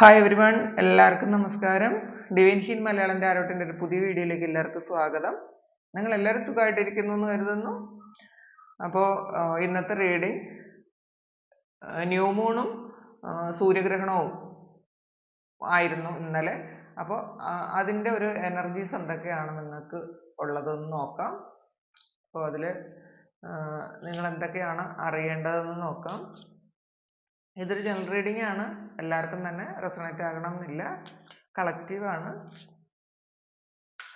Hi everyone എല്ലാവർക്കും നമസ്കാരം. ഡിവിൻ ഹിൻ മലയാളം ആരോട്ടിന്റെ ഒരു പുതിയ വീഡിയോയിലേക്ക് എല്ലാവർക്കും സ്വാഗതം. നിങ്ങൾ എല്ലാവരും സുഖമായിട്ടിരിക്കുന്നു എന്ന് കരുതുന്നു അപ്പോൾ ഇന്നത്തെ റീഡിങ് ന്യൂ മൂണും സൂര്യഗ്രഹണവും ആയിരുന്നു ഇന്നലെ. അപ്പോൾ അതിന്റെ ഒരു എനർജീസ് എന്തൊക്കെയാണ് നിങ്ങൾക്ക് ഉള്ളതെന്ന് നോക്കാം. അപ്പോൾ അതിൽ നിങ്ങൾ എന്തൊക്കെയാണ് അറിയേണ്ടതെന്ന് നോക്കാം. ഇതൊരു ജനറൽ റീഡിംഗ് ആണ്. എല്ലാവർക്കും തന്നെ റെസണേറ്റ് ആകണം എന്നില്ല കളക്റ്റീവ് ആണ്.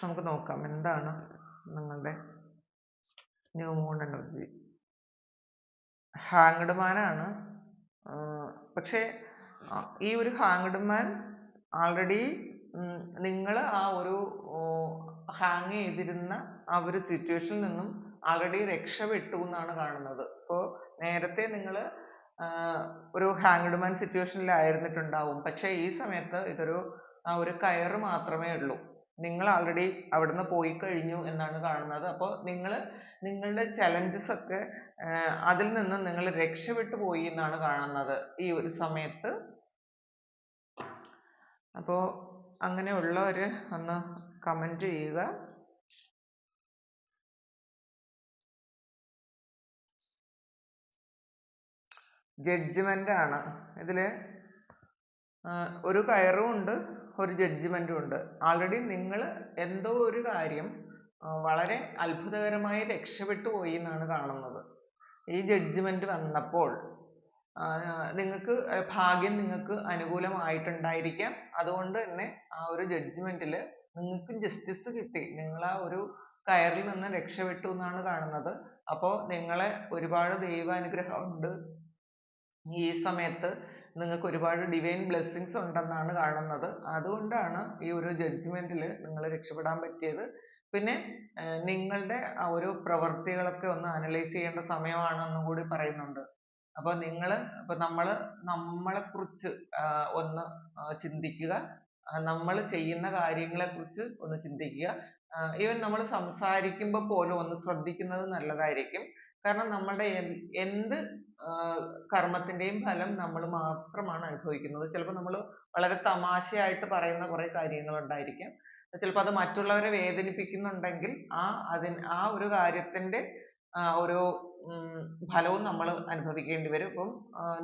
നമുക്ക് നോക്കാം എന്താണ് നിങ്ങളുടെ ന്യൂ മൂൺ എനർജി ഹാങ്ഡ് മാനാണ് പക്ഷേ ഈ ഒരു ഹാങ്ഡ് മാൻ ആൾറെഡി നിങ്ങൾ ആ ഒരു ഹാങ് ചെയ്തിരുന്ന ആ ഒരു സിറ്റുവേഷനിൽ നിന്നും ആൾറെഡി രക്ഷപ്പെട്ടു എന്നാണ് കാണുന്നത്. അപ്പോൾ നേരത്തെ നിങ്ങൾ ഒരു ഹാങ്ഡ് മാൻ സിറ്റുവേഷനിലായിരുന്നിട്ടുണ്ടാവും. പക്ഷേ ഈ സമയത്ത് ഇതൊരു ആ ഒരു കയറ് മാത്രമേ ഉള്ളൂ. നിങ്ങൾ ആൾറെഡി അവിടുന്ന് പോയി കഴിഞ്ഞു എന്നാണ് കാണുന്നത്. അപ്പോൾ നിങ്ങൾ നിങ്ങളുടെ ചലഞ്ചസ് ഒക്കെ അതിൽ നിന്ന് നിങ്ങൾ രക്ഷപ്പെട്ടു പോയി എന്നാണ് കാണുന്നത് ഈ ഒരു സമയത്ത്. അപ്പോൾ അങ്ങനെയുള്ളവർ ഒന്ന് കമന്റ് ചെയ്യുക. ജഡ്ജ്മെന്റ് ആണ് ഇതിൽ ഒരു കയറും ഉണ്ട് ഒരു ജഡ്ജ്മെന്റും ഉണ്ട്. ആൾറെഡി നിങ്ങൾ എന്തോ ഒരു കാര്യം വളരെ അത്ഭുതകരമായി രക്ഷപ്പെട്ടു പോയി എന്നാണ് കാണുന്നത്. ഈ ജഡ്ജ്മെന്റ് വന്നപ്പോൾ നിങ്ങൾക്ക് ഭാഗ്യം നിങ്ങൾക്ക് അനുകൂലമായിട്ടുണ്ടായിരിക്കാം. അതുകൊണ്ട് തന്നെ ആ ഒരു ജഡ്ജ്മെന്റിൽ നിങ്ങൾക്ക് ജസ്റ്റിസ് കിട്ടി. നിങ്ങൾ ആ ഒരു കയറിൽ നിന്ന് രക്ഷപ്പെട്ടു എന്നാണ് കാണുന്നത്. അപ്പോൾ നിങ്ങളെ ഒരുപാട് ദൈവാനുഗ്രഹം ഉണ്ട്. ഈ സമയത്ത് നിങ്ങൾക്ക് ഒരുപാട് divine ബ്ലെസ്സിങ്സ് ഉണ്ടെന്നാണ് കാണുന്നത്. അതുകൊണ്ടാണ് ഈ ഒരു judgement ൽ നിങ്ങൾ രക്ഷപ്പെടാൻ പറ്റിയത്. പിന്നെ നിങ്ങളുടെ ആ ഒരു പ്രവൃത്തികളൊക്കെ ഒന്ന് അനലൈസ് ചെയ്യേണ്ട സമയമാണെന്നും കൂടി പറയുന്നുണ്ട്. അപ്പൊ നിങ്ങൾ അപ്പോൾ നമ്മൾ നമ്മളെ കുറിച്ച് ഒന്ന് ചിന്തിക്കുക. നമ്മൾ ചെയ്യുന്ന കാര്യങ്ങളെ കുറിച്ച് ഒന്ന് ചിന്തിക്കുക. ഈവൻ നമ്മൾ സംസാരിക്കുമ്പോൾ പോലും ഒന്ന് ശ്രദ്ധിക്കുന്നത് നല്ലതായിരിക്കും. കാരണം നമ്മളുടെ എന്ത് കർമ്മത്തിന്റെയും ഫലം നമ്മൾ മാത്രമാണ് അനുഭവിക്കുന്നത്. ചിലപ്പോൾ നമ്മൾ വളരെ തമാശയായിട്ട് പറയുന്ന കുറെ കാര്യങ്ങൾ ഉണ്ടായിരിക്കാം ചിലപ്പോൾ അത് മറ്റുള്ളവരെ വേദനിപ്പിക്കുന്നുണ്ടെങ്കിൽ ആ അതിൻ ആ ഒരു കാര്യത്തിന്റെ ഒരു ഫലവും നമ്മൾ അനുഭവിക്കേണ്ടി വരും. അപ്പം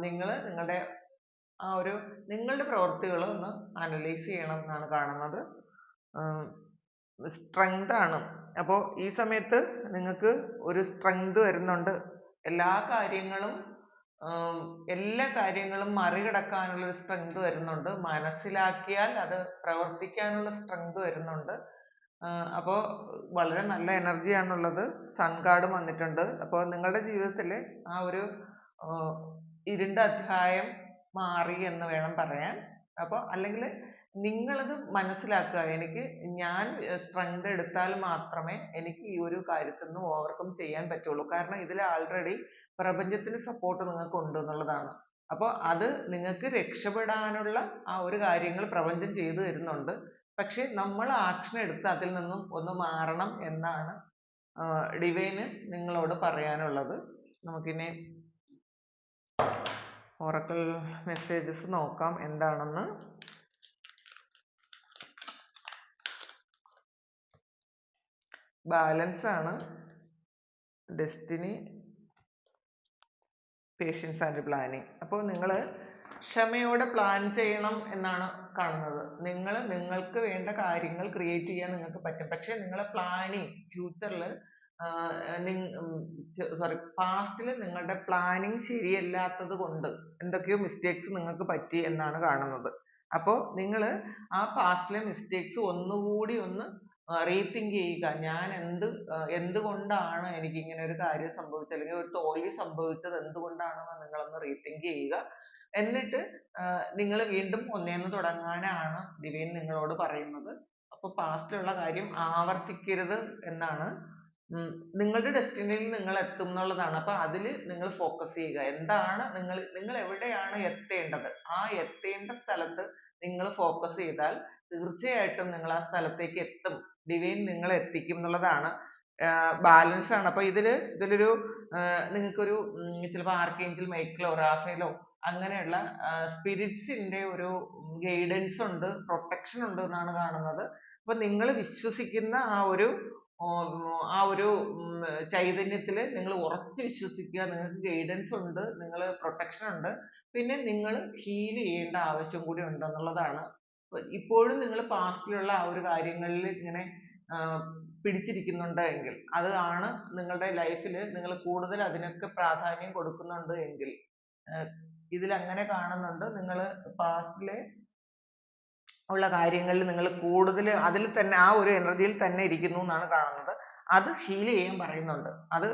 നിങ്ങൾ നിങ്ങളുടെ ആ ഒരു നിങ്ങളുടെ പ്രവൃത്തികൾ ഒന്ന് അനലൈസ് ചെയ്യണം എന്നാണ് കാണുന്നത്. സ്ട്രെങ്ത് ആണ് അപ്പോൾ ഈ സമയത്ത് നിങ്ങൾക്ക് ഒരു സ്ട്രെങ്ത് വരുന്നുണ്ട്. എല്ലാ കാര്യങ്ങളും എല്ലാ കാര്യങ്ങളും മറികടക്കാനുള്ള ഒരു സ്ട്രെങ്ത് വരുന്നുണ്ട്. മനസ്സിലാക്കിയാൽ അത് പ്രവർത്തിക്കാനുള്ള സ്ട്രെങ്ത് വരുന്നുണ്ട്. അപ്പോൾ വളരെ നല്ല എനർജി ആണുള്ളത്. സൺ കാർഡും വന്നിട്ടുണ്ട്. അപ്പോൾ നിങ്ങളുടെ ജീവിതത്തിൽ ആ ഒരു ഇരുണ്ട അധ്യായം മാറി എന്ന് വേണം പറയാൻ. അപ്പോൾ അല്ലെങ്കിൽ നിങ്ങളത് മനസ്സിലാക്കുക. എനിക്ക് ഞാൻ സ്ട്രെങ്ത് എടുത്താൽ മാത്രമേ എനിക്ക് ഈ ഒരു കാര്യത്തിൽ നിന്ന് ഓവർകം ചെയ്യാൻ പറ്റുള്ളൂ. കാരണം ഇതിൽ ആൾറെഡി പ്രപഞ്ചത്തിന്റെ സപ്പോർട്ട് നിങ്ങൾക്ക് ഉണ്ട് എന്നുള്ളതാണ്. അപ്പോൾ അത് നിങ്ങൾക്ക് രക്ഷപ്പെടാനുള്ള ആ ഒരു കാര്യങ്ങൾ പ്രപഞ്ചം ചെയ്തു തരുന്നുണ്ട്. പക്ഷെ നമ്മൾ ആക്ഷൻ എടുത്ത് അതിൽ നിന്നും ഒന്ന് മാറണം എന്നാണ് ഡിവൈന് നിങ്ങളോട് പറയാനുള്ളത്. നമുക്കിനി ഓറക്കിൾ മെസ്സേജസ് നോക്കാം. എന്താണെന്ന് ബാലൻസ് ആണ് ഡെസ്റ്റിനി പേഷ്യൻസ് ആൻഡ് പ്ലാനിങ്. അപ്പോൾ നിങ്ങൾ ക്ഷമയോടെ പ്ലാൻ ചെയ്യണം എന്നാണ് കാണുന്നത്. നിങ്ങൾ നിങ്ങൾക്ക് വേണ്ട കാര്യങ്ങൾ ക്രിയേറ്റ് ചെയ്യാൻ നിങ്ങൾക്ക് പറ്റും. പക്ഷെ നിങ്ങളെ പ്ലാനിങ് ഫ്യൂച്ചറിൽ സോറി പാസ്റ്റിൽ നിങ്ങളുടെ പ്ലാനിങ് ശരിയല്ലാത്തത് കൊണ്ട് എന്തൊക്കെയോ മിസ്റ്റേക്സ് നിങ്ങൾക്ക് പറ്റി എന്നാണ് കാണുന്നത്. അപ്പോൾ നിങ്ങൾ ആ പാസ്റ്റിലെ മിസ്റ്റേക്സ് ഒന്നുകൂടി ഒന്ന് റീതിങ്ക് ചെയ്യുക. ഞാൻ എന്ത് എന്തുകൊണ്ടാണ് എനിക്ക് ഇങ്ങനെ ഒരു കാര്യം സംഭവിച്ചത്? അല്ലെങ്കിൽ ഒരു തോൽവി സംഭവിച്ചത് എന്തുകൊണ്ടാണെന്ന് നിങ്ങളൊന്ന് റീതിങ്ക് ചെയ്യുക. എന്നിട്ട് നിങ്ങൾ വീണ്ടും ഒന്നേന്ന് തുടങ്ങാനാണ് ദിവ്യൻ നിങ്ങളോട് പറയുന്നത്. അപ്പൊ ഉള്ള കാര്യം ആവർത്തിക്കരുത് എന്നാണ്. നിങ്ങളുടെ ഡെസ്റ്റിനിയിൽ നിങ്ങൾ എത്തും എന്നുള്ളതാണ്. അപ്പോൾ അതിൽ നിങ്ങൾ ഫോക്കസ് ചെയ്യുക. എന്താണ് നിങ്ങൾ നിങ്ങൾ എവിടെയാണ് എത്തേണ്ടത്? ആ എത്തേണ്ട സ്ഥലത്ത് നിങ്ങൾ ഫോക്കസ് ചെയ്താൽ തീർച്ചയായിട്ടും നിങ്ങൾ ആ സ്ഥലത്തേക്ക് എത്തും. Divine നിങ്ങൾ എത്തിക്കും എന്നുള്ളതാണ്. ബാലൻസ് ആണ്. അപ്പൊ ഇതിൽ ഇതിലൊരു നിങ്ങൾക്കൊരു ചിലപ്പോൾ ആർക്കേഞ്ചൽ മൈക്കിളോ റാഫേലോ അങ്ങനെയുള്ള സ്പിരിറ്റ്സിന്റെ ഒരു ഗൈഡൻസ് ഉണ്ട് പ്രൊട്ടക്ഷൻ ഉണ്ട് എന്നാണ് കാണുന്നത്. അപ്പൊ നിങ്ങൾ വിശ്വസിക്കുന്ന ആ ഒരു ആ ഒരു ചൈതന്യത്തിൽ നിങ്ങൾ ഉറച്ചു വിശ്വസിക്കുക. നിങ്ങൾക്ക് ഗൈഡൻസ് ഉണ്ട് നിങ്ങൾ പ്രൊട്ടക്ഷൻ ഉണ്ട്. പിന്നെ നിങ്ങൾ ഹീൽ ചെയ്യേണ്ട ആവശ്യം കൂടി ഉണ്ടെന്നുള്ളതാണ് ഇപ്പോഴും നിങ്ങൾ പാസ്റ്റിലുള്ള ആ ഒരു കാര്യങ്ങളിൽ ഇങ്ങനെ പിടിച്ചിരിക്കുന്നുണ്ട് എങ്കിൽ അത് ആണ് നിങ്ങളുടെ ലൈഫിൽ നിങ്ങൾ കൂടുതൽ അതിനൊക്കെ പ്രാധാന്യം കൊടുക്കുന്നുണ്ട് എങ്കിൽ ഇതിൽ അങ്ങനെ കാണുന്നുണ്ട്. നിങ്ങൾ പാസ്റ്റിലെ ഉള്ള കാര്യങ്ങളിൽ നിങ്ങൾ കൂടുതൽ അതിൽ തന്നെ ആ ഒരു എനർജിയിൽ തന്നെ ഇരിക്കുന്നു എന്നാണ് കാണുന്നത്. അത് ഹീൽ ചെയ്യാൻ പറയുന്നുണ്ട്. അത്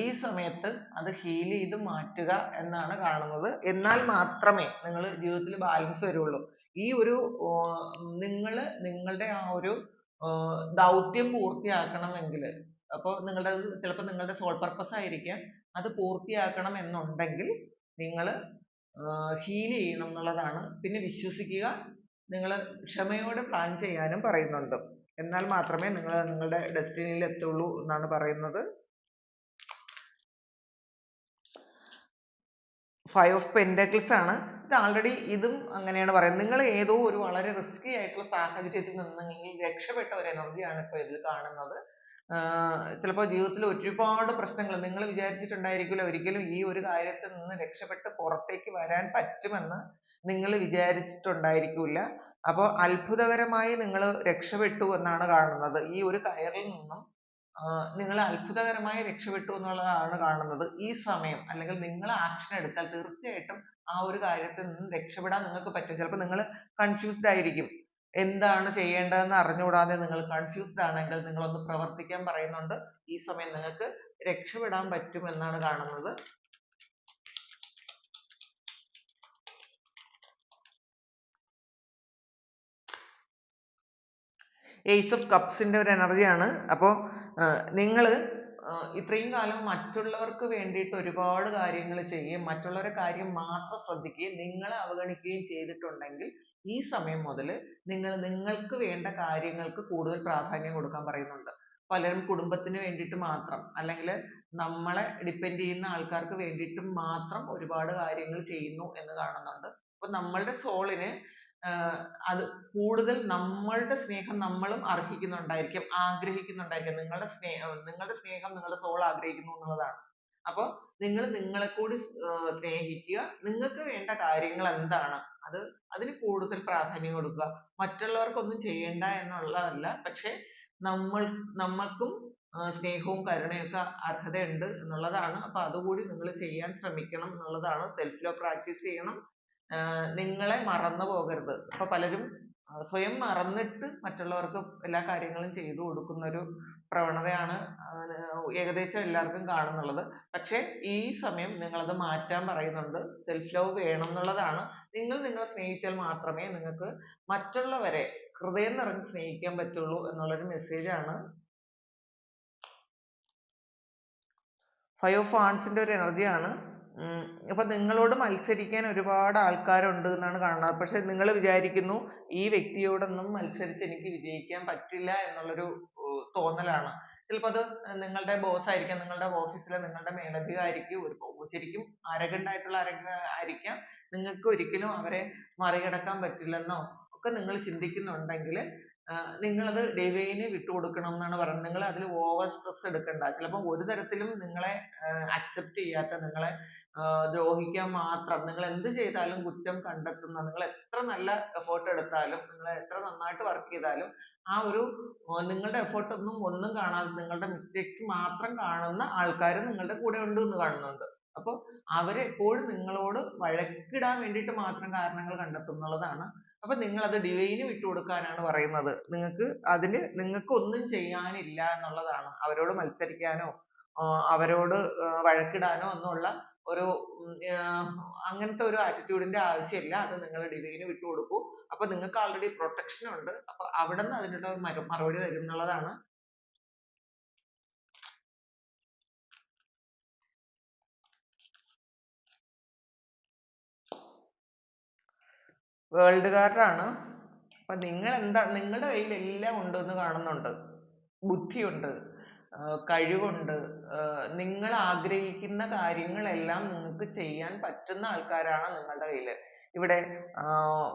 ഈ സമയത്ത് അത് ഹീൽ ചെയ്ത് മാറ്റുക എന്നാണ് കാണുന്നത്. എന്നാൽ മാത്രമേ നിങ്ങൾ ജീവിതത്തിൽ ബാലൻസ് വരുള്ളൂ. ഈ ഒരു നിങ്ങൾ നിങ്ങളുടെ ആ ഒരു ദൗത്യം പൂർത്തിയാക്കണമെങ്കിൽ അപ്പോൾ നിങ്ങളുടെ ചിലപ്പോൾ നിങ്ങളുടെ സോൾ പർപ്പസ് ആയിരിക്കാം അത് പൂർത്തിയാക്കണം എന്നുണ്ടെങ്കിൽ നിങ്ങൾ ഹീൽ ചെയ്യണം എന്നുള്ളതാണ്. പിന്നെ വിശ്വസിക്കുക നിങ്ങൾ ക്ഷമയോടെ പ്ലാൻ ചെയ്യാനും പറയുന്നുണ്ട്. എന്നാൽ മാത്രമേ നിങ്ങൾ നിങ്ങളുടെ ഡെസ്റ്റിനിയിൽ എത്തുള്ളൂ എന്നാണ് പറയുന്നത്. ഫൈവ് ഓഫ് പെൻഡക്കിൾസ് ആണ്. ഇത് ആൾറെഡി ഇതും അങ്ങനെയാണ് പറയുന്നത്. നിങ്ങൾ ഏതോ ഒരു വളരെ റിസ്കി ആയിട്ടുള്ള സാഹചര്യത്തിൽ നിന്നെങ്കിൽ രക്ഷപ്പെട്ട ഒരു എനർജിയാണ് ഇപ്പോൾ ഇതിൽ കാണുന്നത്. ചിലപ്പോൾ ജീവിതത്തിൽ ഒരുപാട് പ്രശ്നങ്ങൾ നിങ്ങൾ വിചാരിച്ചിട്ടുണ്ടായിരിക്കില്ല. ഒരിക്കലും ഈ ഒരു കാര്യത്തിൽ നിന്ന് രക്ഷപ്പെട്ട് പുറത്തേക്ക് വരാൻ പറ്റുമെന്ന് നിങ്ങൾ വിചാരിച്ചിട്ടുണ്ടായിരിക്കില്ല. അപ്പോൾ അത്ഭുതകരമായി നിങ്ങൾ രക്ഷപ്പെട്ടു എന്നാണ് കാണുന്നത്. ഈ ഒരു കയറിൽ നിന്നും നിങ്ങൾ അത്ഭുതകരമായി രക്ഷപ്പെട്ടു എന്നുള്ളതാണ് കാണുന്നത്. ഈ സമയം അല്ലെങ്കിൽ നിങ്ങൾ ആക്ഷൻ എടുത്താൽ തീർച്ചയായിട്ടും ആ ഒരു കാര്യത്തിൽ നിന്ന് രക്ഷപ്പെടാൻ നിങ്ങൾക്ക് പറ്റും. ചിലപ്പോൾ നിങ്ങൾ കൺഫ്യൂസ്ഡ് ആയിരിക്കും. എന്താണ് ചെയ്യേണ്ടതെന്ന് അറിഞ്ഞുകൂടാതെ നിങ്ങൾ കൺഫ്യൂസ്ഡ് ആണെങ്കിൽ നിങ്ങൾ ഒന്ന് പ്രവർത്തിക്കാൻ പറയുന്നുണ്ട്. ഈ സമയം നിങ്ങൾക്ക് രക്ഷപ്പെടാൻ പറ്റും എന്നാണ് കാണുന്നത്. എയ്സ് ഓഫ് കപ്സിന്റെ ഒരു എനർജിയാണ് അപ്പോൾ നിങ്ങൾ ഇത്രയും കാലം മറ്റുള്ളവർക്ക് വേണ്ടിയിട്ട് ഒരുപാട് കാര്യങ്ങൾ ചെയ്യുകയും മറ്റുള്ളവരുടെ കാര്യം മാത്രം ശ്രദ്ധിക്കുകയും നിങ്ങളെ അവഗണിക്കുകയും ചെയ്തിട്ടുണ്ടെങ്കിൽ ഈ സമയം മുതൽ നിങ്ങൾ നിങ്ങൾക്ക് വേണ്ട കാര്യങ്ങൾക്ക് കൂടുതൽ പ്രാധാന്യം കൊടുക്കാൻ പറയുന്നുണ്ട്. പലരും കുടുംബത്തിന് വേണ്ടിയിട്ട് മാത്രം അല്ലെങ്കിൽ നമ്മളെ ഡിപ്പെൻഡ് ചെയ്യുന്ന ആൾക്കാർക്ക് വേണ്ടിയിട്ട് മാത്രം ഒരുപാട് കാര്യങ്ങൾ ചെയ്യുന്നു എന്ന് കാണുന്നുണ്ട്. അപ്പോൾ നമ്മളുടെ soul അത് കൂടുതൽ നമ്മളുടെ സ്നേഹം നമ്മളും അർഹിക്കുന്നുണ്ടായിരിക്കും ആഗ്രഹിക്കുന്നുണ്ടായിരിക്കും. നിങ്ങളുടെ സ്നേഹം നിങ്ങളുടെ സ്നേഹം നിങ്ങളുടെ soul ആഗ്രഹിക്കുന്നു എന്നുള്ളതാണ്. അപ്പോൾ നിങ്ങൾ നിങ്ങളെ കൂടി സ്നേഹിക്കുക. നിങ്ങൾക്ക് വേണ്ട കാര്യങ്ങൾ എന്താണ്? അത് അതിന് കൂടുതൽ പ്രാധാന്യം കൊടുക്കുക. മറ്റുള്ളവർക്ക് ഒന്നും ചെയ്യണ്ട എന്നുള്ളതല്ല. പക്ഷെ നമ്മൾ നമ്മൾക്കും സ്നേഹവും കരുണയൊക്കെ അർഹതയുണ്ട് എന്നുള്ളതാണ്. അപ്പോൾ അതുകൂടി നിങ്ങൾ ചെയ്യാൻ ശ്രമിക്കണം എന്നുള്ളതാണ്. Self love practice ചെയ്യണം. നിങ്ങളെ മറന്നു പോകരുത്. അപ്പൊ പലരും സ്വയം മറന്നിട്ട് മറ്റുള്ളവർക്ക് എല്ലാ കാര്യങ്ങളും ചെയ്തു കൊടുക്കുന്ന ഒരു പ്രവണതയാണ് ഏകദേശം എല്ലാവർക്കും കാണുന്നുള്ളത്. പക്ഷെ ഈ സമയം നിങ്ങൾ അത് മാറ്റാൻ പറയുന്നുണ്ട്. സെൽഫ് ലവ് വേണം എന്നുള്ളതാണ് നിങ്ങൾ നിങ്ങളെ സ്നേഹിച്ചാൽ മാത്രമേ നിങ്ങൾക്ക് മറ്റുള്ളവരെ ഹൃദയം നിറഞ്ഞ് സ്നേഹിക്കാൻ പറ്റുള്ളൂ എന്നുള്ളൊരു ആണ്. ഫൈവ് ഓഫ് ആൺസിന്റെ ഒരു എനർജിയാണ് അപ്പൊ നിങ്ങളോട് മത്സരിക്കാൻ ഒരുപാട് ആൾക്കാരുണ്ട് എന്നാണ് കാണുന്നത്. പക്ഷെ നിങ്ങൾ വിചാരിക്കുന്നു ഈ വ്യക്തിയോടൊന്നും മത്സരിച്ച് എനിക്ക് വിജയിക്കാൻ പറ്റില്ല എന്നുള്ളൊരു തോന്നലാണ്. ചിലപ്പോൾ അത് നിങ്ങളുടെ ബോസ് ആയിരിക്കാം നിങ്ങളുടെ ഓഫീസിലെ നിങ്ങളുടെ മേലധികാരിക്ക് ശരിക്കും അരകണ്ടായിട്ടുള്ള അരക ആയിരിക്കാം. നിങ്ങൾക്ക് ഒരിക്കലും അവരെ മറികടക്കാൻ പറ്റില്ലെന്നോ ഒക്കെ നിങ്ങൾ ചിന്തിക്കുന്നുണ്ടെങ്കിൽ അത് divine വിട്ടുകൊടുക്കണം എന്നാണ് പറയുന്നത്. നിങ്ങൾ അതിൽ ഓവർ സ്ട്രെസ് എടുക്കണ്ട. ചിലപ്പോൾ ഒരു തരത്തിലും നിങ്ങളെ അക്സെപ്റ്റ് ചെയ്യാത്ത നിങ്ങളെ ദ്രോഹിക്കാൻ മാത്രം നിങ്ങൾ എന്ത് ചെയ്താലും കുറ്റം കണ്ടെത്തുന്ന നിങ്ങൾ എത്ര നല്ല effort എടുത്താലും നിങ്ങൾ എത്ര നന്നായിട്ട് വർക്ക് ചെയ്താലും ആ ഒരു നിങ്ങളുടെ effort ഒന്നും ഒന്നും കാണാതെ നിങ്ങളുടെ മിസ്റ്റേക്സ് മാത്രം കാണുന്ന ആൾക്കാർ നിങ്ങളുടെ കൂടെ ഉണ്ട് എന്ന് കാണുന്നുണ്ട്. അപ്പോൾ അവർ എപ്പോഴും നിങ്ങളോട് വഴക്കിടാൻ വേണ്ടിയിട്ട് മാത്രം കാരണങ്ങൾ കണ്ടെത്തും എന്നുള്ളതാണ് അപ്പൊ നിങ്ങൾ അത് divine വിട്ടുകൊടുക്കാനാണ് പറയുന്നത്. നിങ്ങൾക്ക് അതിന് നിങ്ങൾക്ക് ഒന്നും ചെയ്യാനില്ല എന്നുള്ളതാണ്. അവരോട് മത്സരിക്കാനോ അവരോട് വഴക്കിടാനോ ഒന്നുള്ള ഒരു അങ്ങനത്തെ ഒരു ആറ്റിറ്റ്യൂഡിന്റെ ന്റെ ആവശ്യമില്ല. അത് നിങ്ങൾ divine വിട്ടുകൊടുക്കൂ അപ്പൊ നിങ്ങൾക്ക് already പ്രൊട്ടക്ഷൻ ഉണ്ട്. അപ്പൊ അവിടുന്ന് അതിനുള്ള മറുപടി തരും എന്നുള്ളതാണ് വേൾഡ് കാർഡാണ് അപ്പൊ നിങ്ങൾ എന്താ നിങ്ങളുടെ കയ്യിൽ എല്ലാം ഉണ്ടെന്ന് കാണുന്നുണ്ട്. ബുദ്ധിയുണ്ട് കഴിവുണ്ട് നിങ്ങൾ ആഗ്രഹിക്കുന്ന കാര്യങ്ങളെല്ലാം നിങ്ങൾക്ക് ചെയ്യാൻ പറ്റുന്ന ആൾക്കാരാണ് നിങ്ങളുടെ കയ്യിൽ ഇവിടെ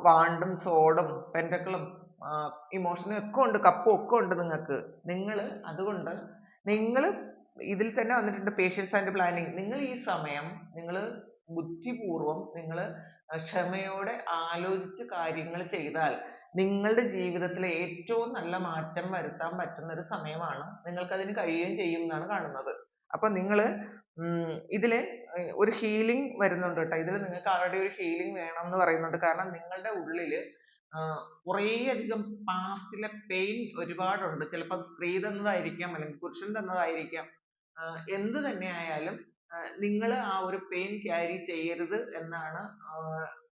വാണ്ടും സോഡും ഉം ഇമോഷനും ഒക്കെ ഉണ്ട് കപ്പും ഒക്കെ ഉണ്ട് നിങ്ങൾക്ക്. നിങ്ങൾ അതുകൊണ്ട് നിങ്ങൾ ഇതിൽ തന്നെ വന്നിട്ടുണ്ട് patience and planning. നിങ്ങൾ ഈ സമയം നിങ്ങൾ ബുദ്ധിപൂർവം നിങ്ങൾ അഹ് ക്ഷമയോടെ ആലോചിച്ച് കാര്യങ്ങൾ ചെയ്താൽ നിങ്ങളുടെ ജീവിതത്തിൽ ഏറ്റവും നല്ല മാറ്റം വരുത്താൻ പറ്റുന്ന ഒരു സമയമാണ് നിങ്ങൾക്ക് അതിന് കഴിയുകയും ചെയ്യും എന്നാണ് കാണുന്നത്. അപ്പൊ നിങ്ങൾ ഇതിൽ ഒരു ഹീലിംഗ് വരുന്നുണ്ട് കേട്ടോ. ഇതിൽ നിങ്ങൾക്ക് ആൾറെഡി ഒരു ഹീലിംഗ് വേണം എന്ന് പറയുന്നുണ്ട്. കാരണം നിങ്ങളുടെ ഉള്ളിൽ കുറേയധികം പാസ്റ്റിലെ പെയിൻ ഒരുപാടുണ്ട്. ചിലപ്പോൾ സ്ത്രീ തന്നതായിരിക്കാം അല്ലെങ്കിൽ പുരുഷൻ തന്നതായിരിക്കാം. എന്ത് തന്നെ ആയാലും നിങ്ങൾ ആ ഒരു പെയിൻ carry ചെയ്യരുത് എന്നാണ്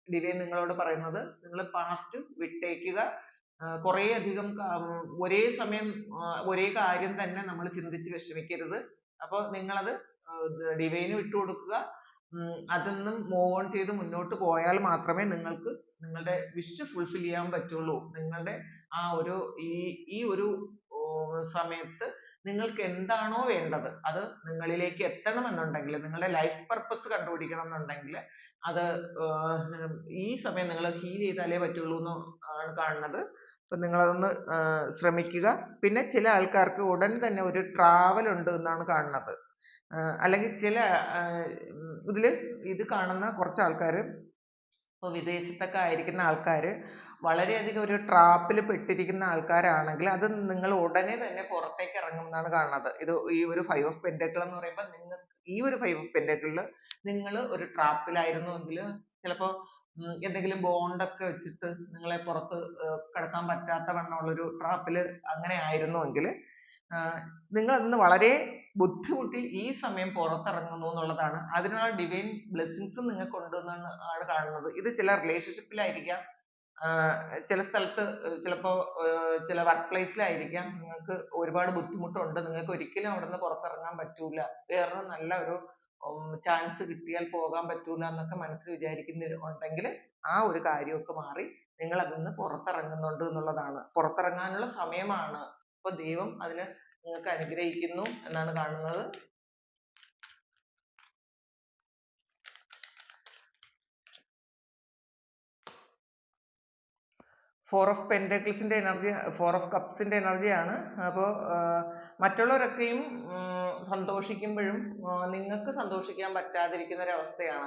ഡിവൈൻ നിങ്ങളോട് പറയുന്നത്. നിങ്ങൾ പാസ്റ്റ് വിട്ടേക്കുക. കുറേ അധികം ഒരേ സമയം ഒരേ കാര്യം തന്നെ നമ്മൾ ചിന്തിച്ച് വിഷമിക്കരുത്. അപ്പോൾ നിങ്ങൾ അത് ആഹ് divine ന് വിട്ടുകൊടുക്കുക അതിൽ നിന്നും move on ചെയ്ത് മുന്നോട്ട് പോയാൽ മാത്രമേ നിങ്ങൾക്ക് നിങ്ങളുടെ wish ഫുൾഫിൽ ചെയ്യാൻ പറ്റുള്ളൂ. നിങ്ങളുടെ ആ ഒരു ഈ ഈ ഒരു സമയത്ത് നിങ്ങൾക്ക് എന്താണോ വേണ്ടത് അത് നിങ്ങളിലേക്ക് എത്തണം എന്നുണ്ടെങ്കിൽ നിങ്ങളുടെ ലൈഫ് പർപ്പസ് കണ്ടുപിടിക്കണം എന്നുണ്ടെങ്കിൽ അത് ഈ സമയം നിങ്ങൾ heal ചെയ്താലേ പറ്റുള്ളൂ എന്ന് ആണ് കാണുന്നത്. അപ്പൊ ആഹ് ശ്രമിക്കുക. പിന്നെ ചില ആൾക്കാർക്ക് ഉടൻ തന്നെ ഒരു ട്രാവൽ ഉണ്ട് എന്നാണ് കാണുന്നത്. അല്ലെങ്കിൽ ചില ഇതിൽ ഇത് കാണുന്ന കുറച്ച് ആൾക്കാര് ഇപ്പൊ വിദേശത്തൊക്കെ ആയിരിക്കുന്ന ആൾക്കാര് വളരെയധികം ഒരു trap ൽ പെട്ടിരിക്കുന്ന ആൾക്കാരാണെങ്കിൽ അത് നിങ്ങൾ ഉടനെ തന്നെ പുറത്തേക്ക് ഇറങ്ങും എന്നാണ് കാണുന്നത്. ഇത് ഈ ഒരു five ഓഫ് pentacle എന്ന് പറയുമ്പോൾ നിങ്ങൾ ഈ ഒരു of pentacle ൽ നിങ്ങൾ ഒരു trap ൽ ആയിരുന്നുവെങ്കിൽ ചിലപ്പോ ഉം എന്തെങ്കിലും ഒക്കെ വെച്ചിട്ട് നിങ്ങളെ പുറത്ത് കടക്കാൻ പറ്റാത്ത വണ്ണം ട്രാപ്പിൽ അങ്ങനെ ആയിരുന്നുവെങ്കിൽ നിങ്ങൾ അതിൽ വളരെ ബുദ്ധിമുട്ടി ഈ സമയം പുറത്തിറങ്ങുന്നു എന്നുള്ളതാണ്. അതിനുള്ള divine blessings നിങ്ങൾക്ക് ഉണ്ട് എന്നാണ് ആണ് കാണുന്നത്. ഇത് ചില relationship ൽ ആയിരിക്കാം ചില സ്ഥലത്ത് ചിലപ്പോ ഏർ ചില work place ൽ ആയിരിക്കാം നിങ്ങൾക്ക് ഒരുപാട് ബുദ്ധിമുട്ടുണ്ട്. നിങ്ങൾക്ക് ഒരിക്കലും അവിടുന്ന് പുറത്തിറങ്ങാൻ പറ്റൂല. വേറൊരു നല്ല ഒരു ഉം chance കിട്ടിയാൽ പോകാൻ പറ്റൂല എന്നൊക്കെ മനസ്സിൽ വിചാരിക്കുന്നുണ്ടെങ്കിൽ ആ ഒരു കാര്യം ഒക്കെ മാറി നിങ്ങൾ അതിൽ നിന്ന് പുറത്തിറങ്ങുന്നുണ്ട് എന്നുള്ളതാണ്. പുറത്തിറങ്ങാനുള്ള സമയമാണ്. അപ്പൊ ദൈവം അതിന് നിങ്ങൾക്ക് അനുഗ്രഹിക്കുന്നു എന്നാണ് കാണുന്നത്. Four of pentacles energy energy of of cups അപ്പോൾ മറ്റുള്ളവരൊക്കെയും സന്തോഷിക്കുമ്പോഴും നിങ്ങൾക്ക് സന്തോഷിക്കാൻ പറ്റാതിരിക്കുന്ന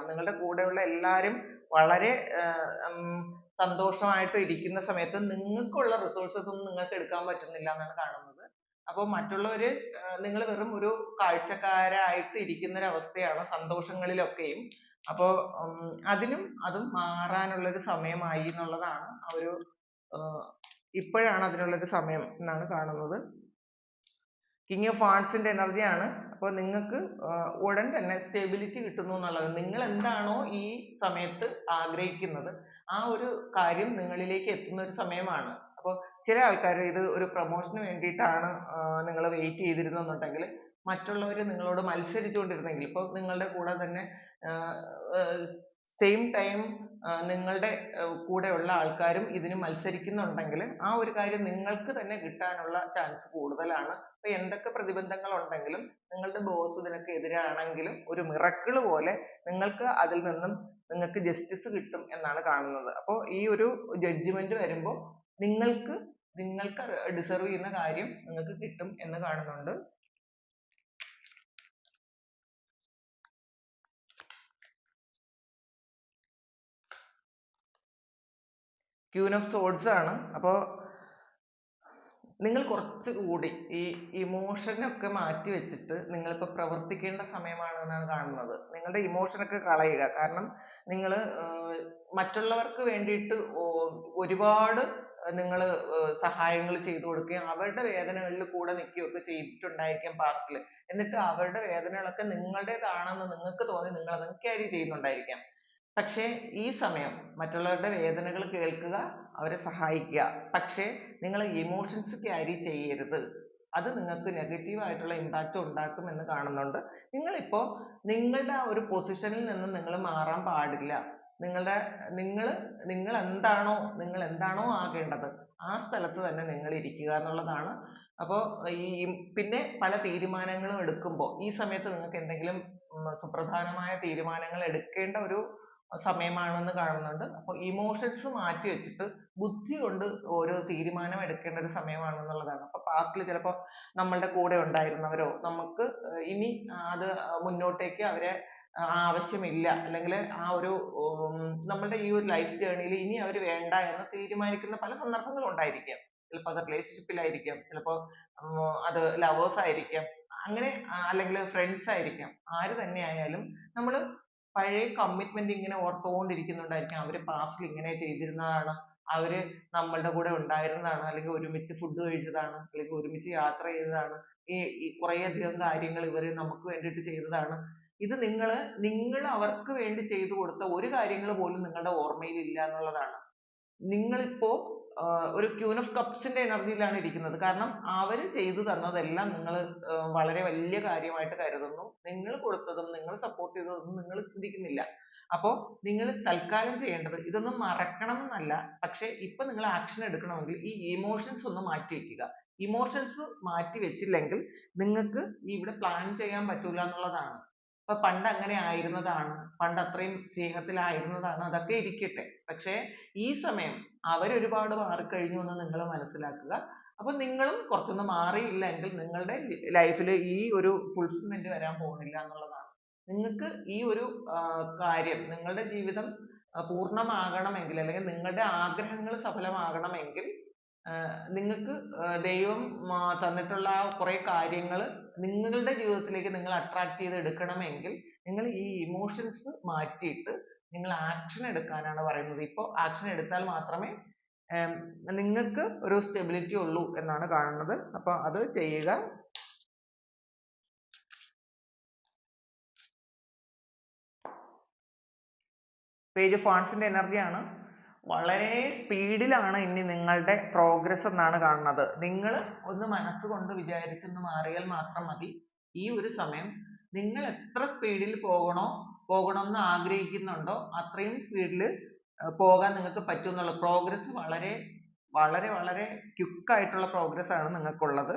നിങ്ങളുടെ കൂടെയുള്ള എല്ലാവരും വളരെ സന്തോഷമായിട്ട് ഇരിക്കുന്ന സമയത്ത് നിങ്ങൾക്കുള്ള resources ഒന്നും നിങ്ങൾക്ക് എടുക്കാൻ പറ്റുന്നില്ല എന്നാണ് കാണുന്നത്. അപ്പൊ മറ്റുള്ളവര് നിങ്ങൾ വെറും ഒരു കാഴ്ചക്കാരായിട്ട് ഇരിക്കുന്ന ഒരു അവസ്ഥയാണ് സന്തോഷങ്ങളിലൊക്കെയും. അപ്പൊ ഉം അതിനും അതും മാറാനുള്ള ഒരു സമയമായി എന്നുള്ളതാണ് ആ ഒരു ഇപ്പോഴാണ് അതിനുള്ള ഒരു സമയം എന്നാണ് കാണുന്നത്. King ഓഫ് wands എനർജിയാണ്. energy ആണ് അപ്പൊ നിങ്ങൾക്ക് ഉടൻ തന്നെ stability കിട്ടുന്നു എന്നുള്ളത്. നിങ്ങൾ എന്താണോ ഈ സമയത്ത് ആഗ്രഹിക്കുന്നത് ആ ഒരു കാര്യം നിങ്ങളിലേക്ക് എത്തുന്ന ഒരു സമയമാണ്. അപ്പൊ ചില ആൾക്കാർ ഇത് ഒരു promotion ന് വേണ്ടിയിട്ടാണ് നിങ്ങൾ wait ചെയ്തിരുന്നെന്നുണ്ടെങ്കിൽ മറ്റുള്ളവർ നിങ്ങളോട് മത്സരിച്ചുകൊണ്ടിരുന്നെങ്കിൽ ഇപ്പൊ നിങ്ങളുടെ കൂടെ തന്നെ സെയിം ടൈം നിങ്ങളുടെ കൂടെയുള്ള ആൾക്കാരും ഇതിന് മത്സരിക്കുന്നുണ്ടെങ്കിൽ ആ ഒരു കാര്യം നിങ്ങൾക്ക് തന്നെ കിട്ടാനുള്ള ചാൻസ് കൂടുതലാണ്. അപ്പോൾ എന്തൊക്കെ പ്രതിബന്ധങ്ങൾ ഉണ്ടെങ്കിലും നിങ്ങളുടെ ബോസ് ഇതിനൊക്കെ എതിരാണെങ്കിലും ഒരു miracle പോലെ നിങ്ങൾക്ക് അതിൽ നിന്നും നിങ്ങൾക്ക് ജസ്റ്റിസ് കിട്ടും എന്നാണ് കാണുന്നത്. അപ്പോൾ ഈ ഒരു judgement വരുമ്പോ നിങ്ങൾക്ക് നിങ്ങൾക്ക് ഡിസർവ് ചെയ്യുന്ന കാര്യം നിങ്ങൾക്ക് കിട്ടും എന്ന് കാണുന്നുണ്ട്. ക്യൂൻ ഓഫ് സോഡ്സ് ആണ്. അപ്പോൾ നിങ്ങൾ കുറച്ചുകൂടി ഈ ഇമോഷനൊക്കെ മാറ്റി വെച്ചിട്ട് നിങ്ങൾ ഇപ്പൊ പ്രവർത്തിക്കേണ്ട സമയമാണ് എന്നാണ് കാണുന്നത്. നിങ്ങളുടെ ഇമോഷനൊക്കെ കളയുക. കാരണം നിങ്ങൾ മറ്റുള്ളവർക്ക് വേണ്ടിയിട്ട് ഒരുപാട് നിങ്ങൾ സഹായങ്ങൾ ചെയ്തു കൊടുക്കുകയും അവരുടെ വേദനകളിൽ കൂടെ നിൽക്കുകയും ഒക്കെ ചെയ്തിട്ടുണ്ടായിരിക്കാം past ൽ എന്നിട്ട് അവരുടെ വേദനകളൊക്കെ നിങ്ങളുടേതാണെന്ന് നിങ്ങൾക്ക് തോന്നി നിങ്ങൾ അത് carry ചെയ്യുന്നുണ്ടായിരിക്കാം. പക്ഷേ ഈ സമയം മറ്റുള്ളവരുടെ വേദനകൾ കേൾക്കുക അവരെ സഹായിക്കുക. പക്ഷേ നിങ്ങൾ emotions carry ചെയ്യരുത്. അത് നിങ്ങൾക്ക് negative ആയിട്ടുള്ള impact ഉണ്ടാക്കും എന്ന് കാണുന്നുണ്ട്. നിങ്ങൾ ഇപ്പൊ നിങ്ങളുടെ ആ ഒരു position ൽ നിന്നും നിങ്ങൾ മാറാൻ പാടില്ല. നിങ്ങളുടെ നിങ്ങൾ നിങ്ങൾ എന്താണോ നിങ്ങൾ എന്താണോ ആകേണ്ടത് ആ സ്ഥലത്ത് തന്നെ നിങ്ങൾ ഇരിക്കുക എന്നുള്ളതാണ്. അപ്പോൾ ഈ പിന്നെ പല തീരുമാനങ്ങളും എടുക്കുമ്പോൾ ഈ സമയത്ത് നിങ്ങൾക്ക് എന്തെങ്കിലും സുപ്രധാനമായ തീരുമാനങ്ങൾ എടുക്കേണ്ട ഒരു സമയമാണെന്ന് കാണുന്നുണ്ട്. അപ്പോൾ ഇമോഷൻസ് മാറ്റി വെച്ചിട്ട് ബുദ്ധി കൊണ്ട് ഓരോ തീരുമാനം എടുക്കേണ്ട ഒരു സമയമാണെന്നുള്ളതാണ്. അപ്പോൾ പാസ്റ്റിൽ ചിലപ്പോ ചിലപ്പോൾ നമ്മളുടെ കൂടെ ഉണ്ടായിരുന്നവരോ നമുക്ക് ഇനി അത് മുന്നോട്ടേക്ക് അവരെ ആവശ്യമില്ല. അല്ലെങ്കിൽ ആ ഒരു നമ്മളുടെ ഈ ഒരു ലൈഫ് journey ഇനി അവർ വേണ്ട എന്ന് തീരുമാനിക്കുന്ന പല സന്ദർഭങ്ങളും ഉണ്ടായിരിക്കാം. ചിലപ്പോൾ അത് ആയിരിക്കാം ചിലപ്പോൾ അത് ലവേഴ്സ് ആയിരിക്കാം. അങ്ങനെ അല്ലെങ്കിൽ ഫ്രണ്ട്സ് ആയിരിക്കാം. ആര് തന്നെ ആയാലും നമ്മൾ പഴയ കമ്മിറ്റ്മെന്റ് ഇങ്ങനെ ഓർത്തുകൊണ്ടിരിക്കുന്നുണ്ടായിരിക്കാം. അവർ past ൽ ഇങ്ങനെ ചെയ്തിരുന്നതാണ്. അവർ നമ്മളുടെ കൂടെ ഉണ്ടായിരുന്നതാണ്. അല്ലെങ്കിൽ ഒരുമിച്ച് ഫുഡ് കഴിച്ചതാണ്. അല്ലെങ്കിൽ ഒരുമിച്ച് യാത്ര ചെയ്തതാണ്. ഈ ഈ കുറേയധികം കാര്യങ്ങൾ ഇവർ നമുക്ക് വേണ്ടിയിട്ട് ചെയ്തതാണ്. ഇത് നിങ്ങൾ നിങ്ങൾ അവർക്ക് വേണ്ടി ചെയ്തു കൊടുത്ത ഒരു കാര്യങ്ങൾ പോലും നിങ്ങളുടെ ഓർമ്മയിൽ ഇല്ല എന്നുള്ളതാണ്. നിങ്ങളിപ്പോ ഒരു queen ഓഫ് കപ്സിന്റെ എനർജിയിലാണ് ഇരിക്കുന്നത്. കാരണം അവർ ചെയ്തു തന്നതെല്ലാം നിങ്ങൾ വളരെ വലിയ കാര്യമായിട്ട് കരുതുന്നു. നിങ്ങൾ കൊടുത്തതും നിങ്ങൾ സപ്പോർട്ട് ചെയ്തതൊന്നും നിങ്ങൾ ചിന്തിക്കുന്നില്ല. അപ്പോൾ നിങ്ങൾ തൽക്കാലം ചെയ്യേണ്ടത് ഇതൊന്നും മറക്കണം എന്നല്ല പക്ഷേ ഇപ്പൊ നിങ്ങൾ ആക്ഷൻ എടുക്കണമെങ്കിൽ ഈ ഇമോഷൻസ് ഒന്ന് മാറ്റി വെക്കുക. ഇമോഷൻസ് മാറ്റി വെച്ചില്ലെങ്കിൽ നിങ്ങൾക്ക് ഇവിടെ പ്ലാൻ ചെയ്യാൻ പറ്റൂല എന്നുള്ളതാണ്. ഇപ്പൊ പണ്ട് അങ്ങനെ ആയിരുന്നതാണ്. പണ്ട് അത്രയും സ്നേഹത്തിലായിരുന്നതാണ്. അതൊക്കെ ഇരിക്കട്ടെ. പക്ഷേ ഈ സമയം അവർ ഒരുപാട് മാറിക്കഴിഞ്ഞു എന്ന് നിങ്ങൾ മനസ്സിലാക്കുക. അപ്പൊ നിങ്ങളും കുറച്ചൊന്ന് മാറിയില്ലെങ്കിൽ നിങ്ങളുടെ ലൈഫിൽ ഈ ഒരു ഫുൾഫിൽമെന്റ് വരാൻ പോകുന്നില്ല എന്നുള്ളതാണ്. നിങ്ങൾക്ക് ഈ ഒരു കാര്യം നിങ്ങളുടെ ജീവിതം പൂർണമാകണമെങ്കിൽ അല്ലെങ്കിൽ നിങ്ങളുടെ ആഗ്രഹങ്ങൾ സഫലമാകണമെങ്കിൽ നിങ്ങൾക്ക് ദൈവം തന്നിട്ടുള്ള കുറേ കാര്യങ്ങൾ നിങ്ങളുടെ ജീവിതത്തിലേക്ക് നിങ്ങൾ attract ചെയ്ത് എടുക്കണമെങ്കിൽ നിങ്ങൾ ഈ emotions മാറ്റിയിട്ട് നിങ്ങൾ action എടുക്കാനാണ് പറയുന്നത്. ഇപ്പൊ action എടുത്താൽ മാത്രമേ ഏർ നിങ്ങൾക്ക് ഒരു stability ഉള്ളൂ എന്നാണ് കാണുന്നത്. അപ്പൊ അത് ചെയ്യുക. Page of wands energy ആണ്. വളരെ സ്പീഡിലാണ് ലാണ് ഇനി നിങ്ങളുടെ പ്രോഗ്രസ് എന്നാണ് കാണുന്നത്. നിങ്ങൾ ഒന്ന് മനസ്സുകൊണ്ട് വിചാരിച്ചൊന്ന് മാറിയാൽ മാത്രം മതി. ഈ ഒരു സമയം നിങ്ങൾ എത്ര സ്പീഡിൽ പോകണോ പോകണം എന്ന് ആഗ്രഹിക്കുന്നുണ്ടോ അത്രയും സ്പീഡിൽ പോകാൻ നിങ്ങൾക്ക് പറ്റും എന്നുള്ള progress വളരെ വളരെ വളരെ ആയിട്ടുള്ള progress ആണ് നിങ്ങൾക്കുള്ളത്.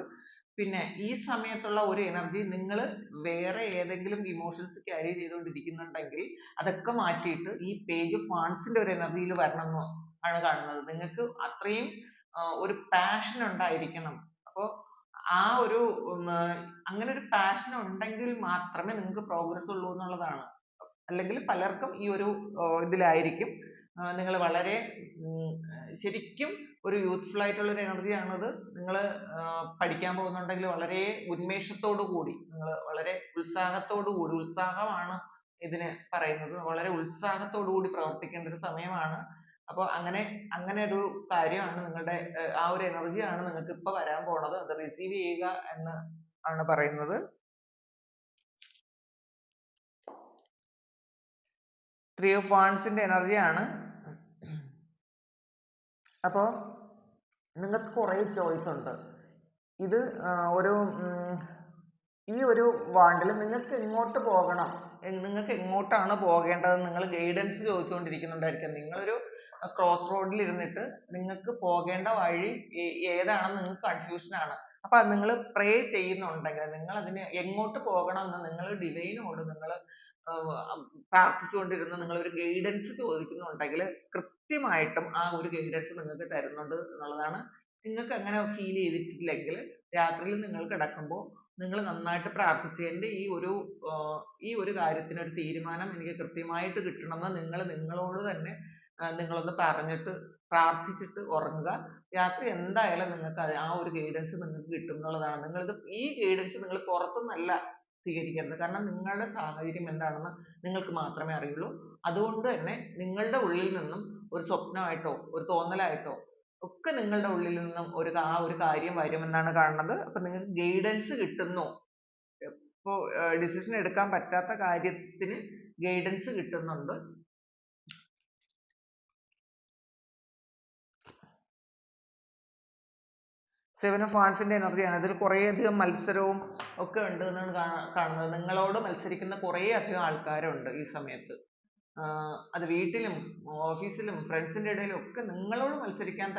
പിന്നെ ഈ സമയത്തുള്ള ഒരു എനർജി നിങ്ങൾ വേറെ ഏതെങ്കിലും emotions carry ചെയ്തുകൊണ്ടിരിക്കുന്നുണ്ടെങ്കിൽ അതൊക്കെ മാറ്റിയിട്ട് ഈ പേജ് ഫാൻസിന്റെ ഒരു energy യിൽ വരണം എന്ന് ആണ് കാണുന്നത്. നിങ്ങൾക്ക് അത്രയും ഒരു പാഷൻ ഉണ്ടായിരിക്കണം. അപ്പോൾ ആ ഒരു അങ്ങനെ ഒരു പാഷൻ ഉണ്ടെങ്കിൽ മാത്രമേ നിങ്ങൾക്ക് പ്രോഗ്രസ് ഉള്ളൂ എന്നുള്ളതാണ്. അല്ലെങ്കിൽ പലർക്കും ഈ ഒരു ഇതിലായിരിക്കും. നിങ്ങൾ വളരെ ശരിക്കും ഒരു youthful ആയിട്ടുള്ള ഒരു energy ആണത്. നിങ്ങൾ പഠിക്കാൻ പോകുന്നുണ്ടെങ്കിൽ വളരെ ഉന്മേഷത്തോടു കൂടി നിങ്ങൾ വളരെ ഉത്സാഹത്തോടു കൂടി ഉത്സാഹമാണ് ഇതിന് പറയുന്നത്. വളരെ ഉത്സാഹത്തോടു കൂടി പ്രവർത്തിക്കേണ്ട ഒരു സമയമാണ്. അപ്പൊ അങ്ങനെ അങ്ങനെ ഒരു കാര്യമാണ് നിങ്ങളുടെ ആ ഒരു energy ആണ് നിങ്ങൾക്ക് ഇപ്പൊ വരാൻ പോണത്. അത് റിസീവ് ചെയ്യുക എന്ന് ആണ് പറയുന്നത്. Three of wands ന്റെ energy ആണ്. അപ്പോ നിങ്ങൾക്ക് കുറേ ചോയ്സ് ഉണ്ട്. ഇത് ഒരു ഈ ഒരു വാണ്ടിൽ നിങ്ങൾക്ക് എങ്ങോട്ട് പോകണം? നിങ്ങൾക്ക് എങ്ങോട്ടാണ് പോകേണ്ടത്? നിങ്ങൾ ഗൈഡൻസ് ചോദിച്ചുകൊണ്ടിരിക്കുന്നുണ്ടായിരിക്കും നിങ്ങളൊരു cross road ൽ ഇരുന്നിട്ട് നിങ്ങൾക്ക് പോകേണ്ട വഴി ഏതാണെന്ന് നിങ്ങൾക്ക് confusion ആണ്. അപ്പൊ നിങ്ങൾ പ്രേ ചെയ്യുന്നുണ്ടെങ്കിൽ നിങ്ങൾ അതിന് എങ്ങോട്ട് പോകണം എന്ന് നിങ്ങൾ divine നോട് നിങ്ങൾ പ്രാർത്ഥിച്ചുകൊണ്ടിരുന്ന് നിങ്ങൾ ഒരു guidance ചോദിക്കുന്നുണ്ടെങ്കിൽ കൃത്യമായിട്ടും ആ ഒരു ഗൈഡൻസ് നിങ്ങൾക്ക് തരുന്നുണ്ട് എന്നുള്ളതാണ്. നിങ്ങൾക്ക് അങ്ങനെ ഫീൽ ചെയ്തിട്ടില്ലെങ്കിൽ രാത്രിയിൽ നിങ്ങൾ കിടക്കുമ്പോൾ നിങ്ങൾ നന്നായിട്ട് പ്രാർത്ഥിച്ചതിന്റെ ഈ ഒരു ഈ ഒരു കാര്യത്തിന് ഒരു തീരുമാനം എനിക്ക് കൃത്യമായിട്ട് കിട്ടണം എന്ന് നിങ്ങൾ നിങ്ങളോട് തന്നെ നിങ്ങളൊന്ന് പറഞ്ഞിട്ട് പ്രാർത്ഥിച്ചിട്ട് ഉറങ്ങുക. രാത്രി എന്തായാലും നിങ്ങൾക്ക് ആ ഒരു ഗൈഡൻസ് നിങ്ങൾക്ക് കിട്ടും എന്നുള്ളതാണ്. നിങ്ങൾ ഇത് ഈ ഗൈഡൻസ് നിങ്ങൾ പുറത്തുനിന്നല്ല സ്വീകരിക്കരുത് കാരണം നിങ്ങളുടെ സാഹചര്യം എന്താണെന്ന് നിങ്ങൾക്ക് മാത്രമേ അറിയുള്ളൂ. അതുകൊണ്ട് തന്നെ നിങ്ങളുടെ ഉള്ളിൽ നിന്നും ഒരു സ്വപ്നമായിട്ടോ ഒരു തോന്നലായിട്ടോ ഒക്കെ നിങ്ങളുടെ ഉള്ളിൽ നിന്നും ഒരു ആ ഒരു കാര്യം വരുമെന്നാണ് കാണുന്നത്. അപ്പൊ നിങ്ങൾക്ക് ഗൈഡൻസ് കിട്ടുന്നു. ഇപ്പൊ ഡിസിഷൻ എടുക്കാൻ പറ്റാത്ത കാര്യത്തിന് ഗൈഡൻസ് കിട്ടുന്നുണ്ട്. സെവൻ ഓഫ് ഹാൻസിന്റെ എനർജിയാണ്. ഇതിൽ കുറേയധികം മത്സരവും ഒക്കെ ഉണ്ട് എന്നാണ് കാണുന്നത്. നിങ്ങളോട് മത്സരിക്കുന്ന കുറേ അധികം ആൾക്കാരുണ്ട് ഈ സമയത്ത്. അത് വീട്ടിലും ഓഫീസിലും ഫ്രണ്ട്സിന്റെ ഇടയിലും ഒക്കെ നിങ്ങളോട് മത്സരിക്കാൻ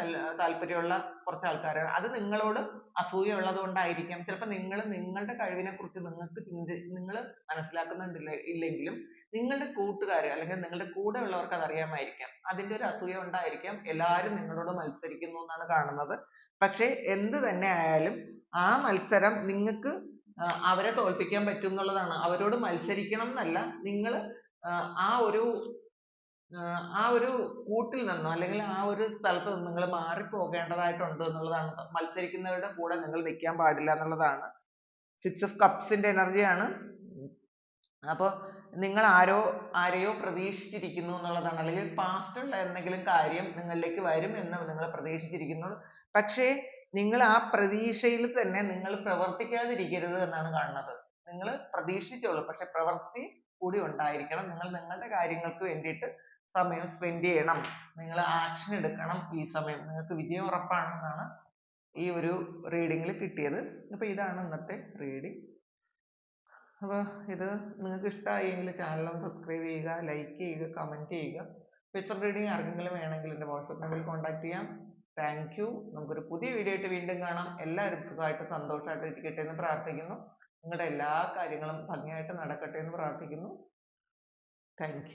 താല്പര്യമുള്ള കുറച്ച് ആൾക്കാരാണ് അത് നിങ്ങളോട് അസൂയ ഉള്ളത് കൊണ്ടായിരിക്കാം ചിലപ്പോൾ നിങ്ങൾ നിങ്ങളുടെ കഴിവിനെ കുറിച്ച് നിങ്ങൾക്ക് ചിന്തി നിങ്ങൾ മനസ്സിലാക്കുന്നുണ്ടില്ല ഇല്ലെങ്കിലും നിങ്ങളുടെ കൂട്ടുകാർ അല്ലെങ്കിൽ നിങ്ങളുടെ കൂടെ ഉള്ളവർക്ക് അത് അറിയാമായിരിക്കാം. അതിന്റെ ഒരു അസൂയ കൊണ്ടായിരിക്കാം എല്ലാവരും നിങ്ങളോട് മത്സരിക്കുന്നു എന്നാണ് കാണുന്നത്. പക്ഷേ എന്ത് തന്നെ ആയാലും ആ മത്സരം നിങ്ങൾക്ക് അവരെ തോൽപ്പിക്കാൻ പറ്റും എന്നുള്ളതാണ്. അവരോട് മത്സരിക്കണം എന്നല്ല നിങ്ങൾ ആ ഒരു ആ ഒരു കൂട്ടിൽ നിന്നോ അല്ലെങ്കിൽ ആ ഒരു സ്ഥലത്ത് നിന്ന് നിങ്ങൾ മാറിപ്പോകേണ്ടതായിട്ടുണ്ട് എന്നുള്ളതാണ്. മത്സരിക്കുന്നവരുടെ കൂടെ നിങ്ങൾ നിൽക്കാൻ പാടില്ല എന്നുള്ളതാണ്. Six ഓഫ് cups എനർജിയാണ് energy ആണ്. അപ്പൊ നിങ്ങൾ ആരോ ആരെയോ പ്രതീക്ഷിച്ചിരിക്കുന്നു എന്നുള്ളതാണ്. അല്ലെങ്കിൽ ഉള്ള എന്തെങ്കിലും കാര്യം നിങ്ങളിലേക്ക് വരും എന്ന് നിങ്ങൾ പ്രതീക്ഷിച്ചിരിക്കുന്നു. പക്ഷേ നിങ്ങൾ ആ പ്രതീക്ഷയിൽ തന്നെ നിങ്ങൾ പ്രവർത്തിക്കാതിരിക്കരുത് എന്നാണ് കാണുന്നത്. നിങ്ങൾ പ്രതീക്ഷിച്ചോളൂ പക്ഷെ പ്രവൃത്തി കൂടി ഉണ്ടായിരിക്കണം. നിങ്ങൾ നിങ്ങളുടെ കാര്യങ്ങൾക്ക് വേണ്ടിയിട്ട് സമയം spend ചെയ്യണം. നിങ്ങൾ action എടുക്കണം ഈ സമയം. നിങ്ങൾക്ക് വിജയം ഉറപ്പാണെന്നാണ് ഈ ഒരു reading ൽ കിട്ടിയത്. അപ്പൊ ഇതാണ് ഇന്നത്തെ reading. അപ്പോൾ ഇത് നിങ്ങൾക്ക് ഇഷ്ടമായെങ്കിൽ channel ഒന്ന് subscribe ചെയ്യുക like ചെയ്യുക comment ചെയ്യുക. future reading ആർക്കെങ്കിലും വേണമെങ്കിൽ എന്റെ വാട്സാപ്പ് നമ്പറിൽ contact ചെയ്യാം. താങ്ക് യു നമുക്കൊരു പുതിയ വീഡിയോ ആയിട്ട് വീണ്ടും കാണാം. എല്ലാവരും സുഖമായിട്ട് സന്തോഷമായിട്ട് ഇരിക്കട്ടെ എന്ന് പ്രാർത്ഥിക്കുന്നു. നിങ്ങളുടെ എല്ലാ കാര്യങ്ങളും ഭംഗിയായിട്ട് നടക്കട്ടെ എന്ന് പ്രാർത്ഥിക്കുന്നു. താങ്ക്